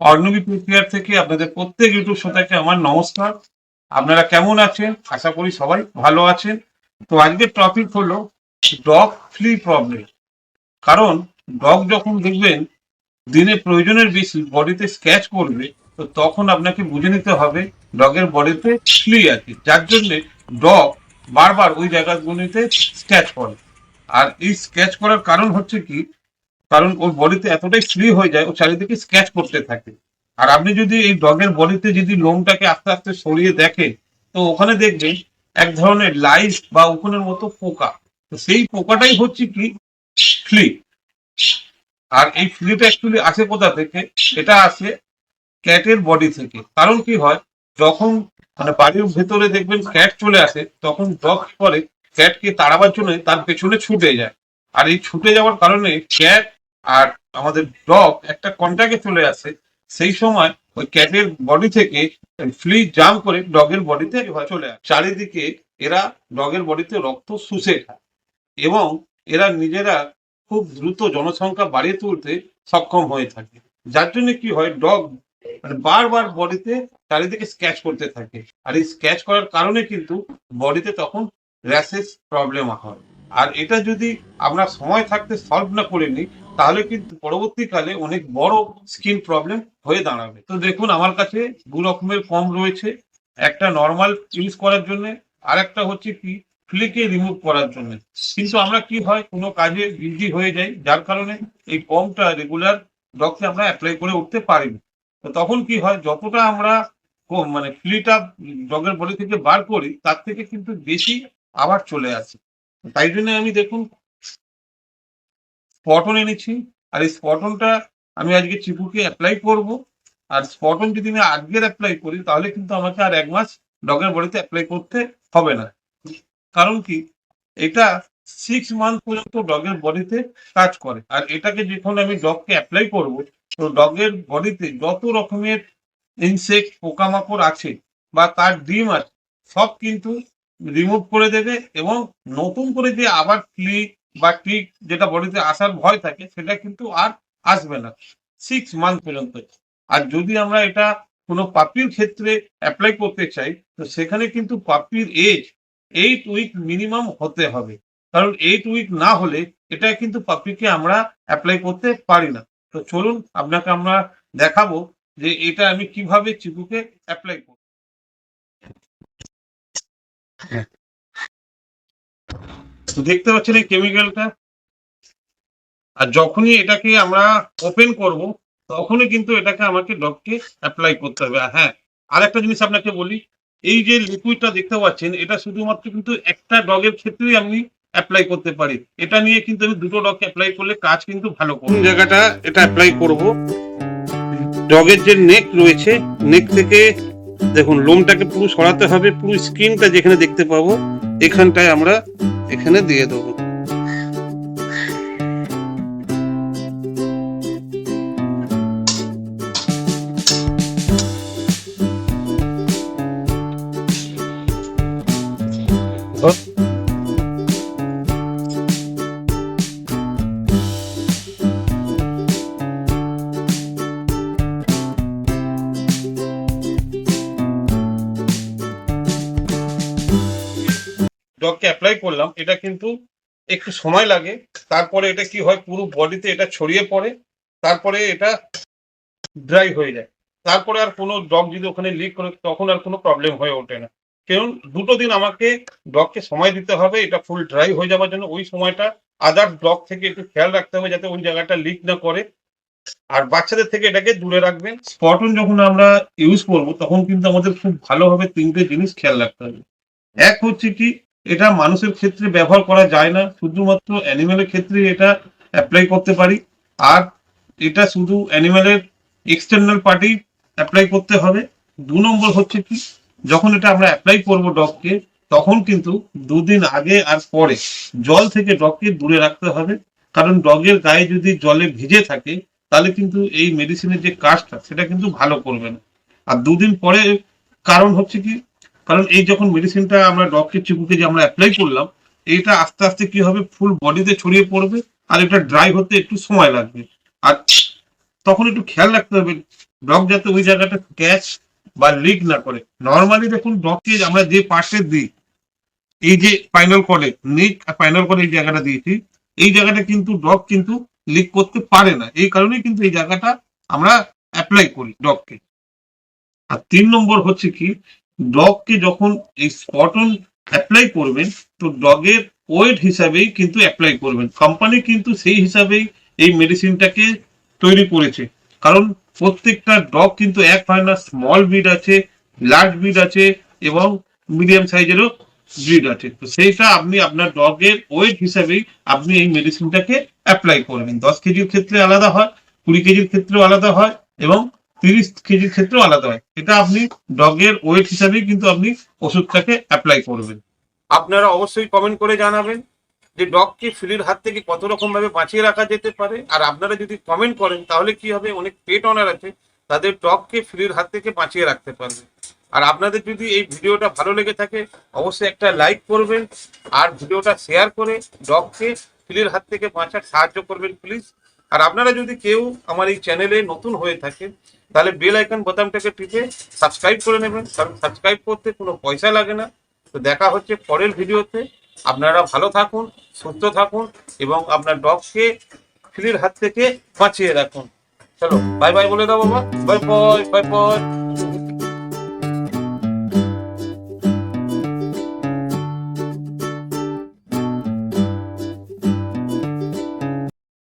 অর্ণবী প্রক্রিয়ার থেকে আপনাদের প্রত্যেক ইউটিউব শ্রোতাকে আমার নমস্কার। আপনারা কেমন আছেন? আশা করি সবাই ভালো আছেন। তো আজকের টপিক হলো ডগ ফ্লি প্রবলেম কারণ ডগ যখন দেখবেন দিনে প্রয়োজনের বেশি বডিতে স্ক্যাচ করবে, তো তখন আপনাকে বুঝে নিতে হবে ডগের বডিতে ফ্লি আছে। যার জন্য ডগ বারবার ওই জায়গাগুলিতে স্ক্যাচ করে। আর এই স্ক্যাচ করার কারণ হচ্ছে কি কারণ ওর বডিতে এতটাই ফ্রি হয়ে যায়, ও চারিদিকে স্ক্যাচ করতে থাকে। আর আপনি যদি এই ডগের বডিতে যদি লোমটাকে আস্তে আস্তে সরিয়ে দেখেন, তো ওখানে দেখবেন এক ধরনের লাইস বা উকুনের মতো পোকা। তো সেই পোকাটাই হচ্ছে কি? ফ্লি আর এই ফ্লিটা অ্যাকচুয়ালি আসে কোথা থেকে? এটা আসে ক্যাটের বডি থেকে। কারণ কি হয়? যখন মানে বাড়ির ভেতরে দেখবেন ক্যাট চলে আসে, তখন ডগ করে? ক্যাটকে তাড়াবার জন্য তার পেছনে ছুটে যায়। আর এই ছুটে যাওয়ার কারণে ক্যাট আর আমাদের ডগ একটা কন্ট্যাক্টে চলে আসে, সেই সময় ওই ক্যাটের বডি থেকে ফ্লি জাম করে ডগের বডিতে চলে আসে। চারিদিকে এরা ডগের বডিতে রক্ত শুষে খায় এবং এরা নিজেরা খুব দ্রুত জনসংখ্যা বাড়িয়ে তুলতে সক্ষম হয়ে থাকে। যার জন্য কি হয় ডগ মানে বারবার বডিতে চারিদিকে স্ক্যাচ করতে থাকে। আর এই স্ক্যাচ করার কারণে কিন্তু বডিতে তখন র্যাশেস প্রবলেম হয়। আর এটা যদি আমরা সময় থাকতে সলভ না করে নিই তাহলে কিন্তু পরবর্তীকালে অনেক বড় স্কিন প্রবলেম হয়ে দাঁড়াবে। তো দেখুন, আমার কাছে দু রকমের ফর্ম রয়েছে। একটা নর্মাল ইউজ করার জন্য আর একটা হচ্ছে কি ফ্লিকে রিমুভ করার জন্য। কিন্তু আমরা কি হয়, কোনো কাজে বিজি হয়ে যাই, যার কারণে এই ফর্মটা রেগুলার ডগকে আমরা অ্যাপ্লাই করে উঠতে পারি না। তো তখন কি হয়, যতটা আমরা মানে ফ্লিটা ডগের বডি থেকে বার করি, তার থেকে কিন্তু বেশি আবার চলে আসে। তাই জন্য আমি দেখুন স্পটন এনেছি। আর এই স্পটনটা আমি আজকে চিপুকে অ্যাপ্লাই করব। আর স্পটন যদি আমি আজকের অ্যাপ্লাই করি, তাহলে কিন্তু আমাকে আর এক মাস ডগের বডিতে অ্যাপ্লাই করতে হবে না। কারণ কি? এটা সিক্স মান্থ পর্যন্ত ডগের বডিতে কাজ করে। আর এটাকে যখন আমি ডগকে অ্যাপ্লাই করব, তো ডগের বডিতে যত রকমের ইনসেক্ট পোকামাকড় আছে বা তার ডিম আছে, সব কিন্তু রিমুভ করে দেবে এবং নতুন করে যে আবার ফ্লি বা টিক যেটা বডিতে আসার ভয় থাকে, সেটা কিন্তু আর আসবে না। সিক্স মান্থ পর্যন্ত। আর যদি আমরা এটা কোনো পাপির ক্ষেত্রে অ্যাপ্লাই করতে চাই, তো সেখানে কিন্তু পাপির এজ এইট উইক মিনিমাম হতে হবে। কারণ এইট উইক না হলে এটা কিন্তু পাপিকে আমরা অ্যাপ্লাই করতে পারি না। তো চলুন আপনাকে আমরা দেখাবো যে এটা আমি কীভাবে চিকুকে অ্যাপ্লাই করব। তো দেখতে পাচ্ছেন এই কেমিক্যালটা আর যখনই এটাকে আমরা ওপেন করব, তখনই কিন্তু এটাকে আমাকে ডগকে অ্যাপ্লাই করতে হবে। আর হ্যাঁ আরেকটা জিনিস আপনাকে বলি, এই যে লিকুইডটা দেখতে পাচ্ছেন, এটা শুধুমাত্র কিন্তু একটা ডগের ক্ষেত্রেই আমি অ্যাপ্লাই করতে পারি। এটা নিয়ে কিন্তু আমি দুটো ডগকে অ্যাপ্লাই করলে কাজ কিন্তু ভালো করবে। জায়গাটা এটা অ্যাপ্লাই করব? ডগের যে নেক রয়েছে নেক থেকে দেখুন লোমটাকে পুরো সরাতে হবে, পুরো স্কিনটা যেখানে দেখতে পাবো, এখানটায় আমরা এখানে দিয়ে দেবো। ডগকে অ্যাপ্লাই করলাম, এটা কিন্তু একটু সময় লাগে। তারপরে এটা কি হয়, পুরো বডিতে এটা ছড়িয়ে পড়ে, তারপরে এটা ড্রাই হয়ে যায়। তারপরে আর কোনো ডগ যদি ওখানে লিক করে, তখন আর কোনো প্রবলেম হয়ে ওঠে না। কারণ দুটো দিন আমাকে ডগকে সময় দিতে হবে, এটা ফুল ড্রাই হয়ে যাওয়ার জন্য। ওই সময়টা আদার ডগ থেকে একটু খেয়াল রাখতে হবে, যাতে ওই জায়গাটা লিক না করে। আর বাচ্চাদের থেকে এটাকে দূরে রাখবেন। স্পটন যখন আমরা ইউজ করব, তখন কিন্তু আমাদের খুব ভালোভাবে তিনটে জিনিস খেয়াল রাখতে হবে। এক হচ্ছে কি এটা মানুষের ক্ষেত্রে ব্যবহার করা যায় না। শুধুমাত্র অ্যানিমেলের ক্ষেত্রে এটা অ্যাপ্লাই করতে পারি। আর এটা শুধু অ্যানিমেলের এক্সটার্নাল পার্টি অ্যাপ্লাই করতে হবে। দু নম্বর হচ্ছে কি, যখন এটা আমরা অ্যাপ্লাই করব ডগকে, তখন কিন্তু দুদিন আগে আর পরে জল থেকে ডগকে দূরে রাখতে হবে। কারণ ডগের গায়ে যদি জলে ভিজে থাকে, তাহলে কিন্তু এই মেডিসিনের যে কাজটা সেটা কিন্তু ভালো করবে না। আর দুদিন পরে কারণ হচ্ছে কি কারণ এই যখন মেডিসিনটা আমরা ডগকে চিকুকে যে আমরা অ্যাপ্লাই করলাম, এইটা আস্তে আস্তে কি হবে? ফুল বডিতে ছড়িয়ে পড়বে আর এটা ড্রাই হতে একটু সময় লাগবে। আর তখন একটু খেয়াল রাখতে হবে ডগ যাতে ওই জায়গাটা ক্যাচ বা লিক না করে। নর্মালি দেখুন ডগকে আমরা যে পার্টে দিই, এই যে স্পাইনাল কর্ডে নেক ফাইনাল কর্ডে এই জায়গাটা দিয়েছি, এই জায়গাটা কিন্তু ডগ কিন্তু লিক করতে পারে না। এই কারণেই কিন্তু এই জায়গাটা আমরা অ্যাপ্লাই করি ডগকে আর তিন নম্বর হচ্ছে কি ডগকে যখন এই স্পটন অ্যাপ্লাই করবেন, তো ডগের ওয়েট হিসাবেই কিন্তু অ্যাপ্লাই করবেন। কোম্পানি কিন্তু সেই হিসাবেই এই মেডিসিনটাকে তৈরি করেছে। কারণ প্রত্যেকটা ডগ কিন্তু এক হয় না স্মল ব্রিড আছে লার্জ ব্রিড আছে এবং মিডিয়াম সাইজেরও ব্রিড আছে। তো সেইটা আপনি আপনার ডগের ওয়েট হিসাবেই আপনি এই মেডিসিনটাকে অ্যাপ্লাই করবেন। দশ কেজির ক্ষেত্রে আলাদা হয়, কুড়ি কেজির ক্ষেত্রেও আলাদা হয় এবং তিরিশ কেজির ক্ষেত্রেও আলাদা হয়। এটা আপনি ডগের ওয়েট হিসাবেই কিন্তু আপনি ওষুধটাকে অ্যাপ্লাই করবেন। আপনারা অবশ্যই কমেন্ট করে জানাবেন যে ডগকে ফিলির হাত থেকে কত রকম ভাবে বাঁচিয়ে রাখা যেতে পারে। আর আপনারা যদি কমেন্ট করেন, তাহলে কি হবে? অনেক পেট অনার আছে, তাদের ডগকে ফিলির হাত থেকে বাঁচিয়ে রাখতে পারবে। আর আপনাদের যদি এই ভিডিওটা ভালো লেগে থাকে, অবশ্যই একটা লাইক করবেন, আর ভিডিওটা শেয়ার করে ডগকে ফিলির হাত থেকে বাঁচার সাহায্য করবেন প্লিজ আর আপনারা যদি কেউ আমার এই চ্যানেলে নতুন হয়ে থাকেন, তাহলে বেল আইকন বোতামটাকে টিপে সাবস্ক্রাইব করে নেবেন। কারণ সাবস্ক্রাইব করতে কোনো পয়সা লাগে না। তো দেখা হচ্ছে পরের ভিডিওতে। আপনারা ভালো থাকুন, সুস্থ থাকুন এবং আপনার ডগকে ফ্রির হাত থেকে বাঁচিয়ে রাখুন। চলো বাই বাই বলে দাও বাবা। Bye bye bye bye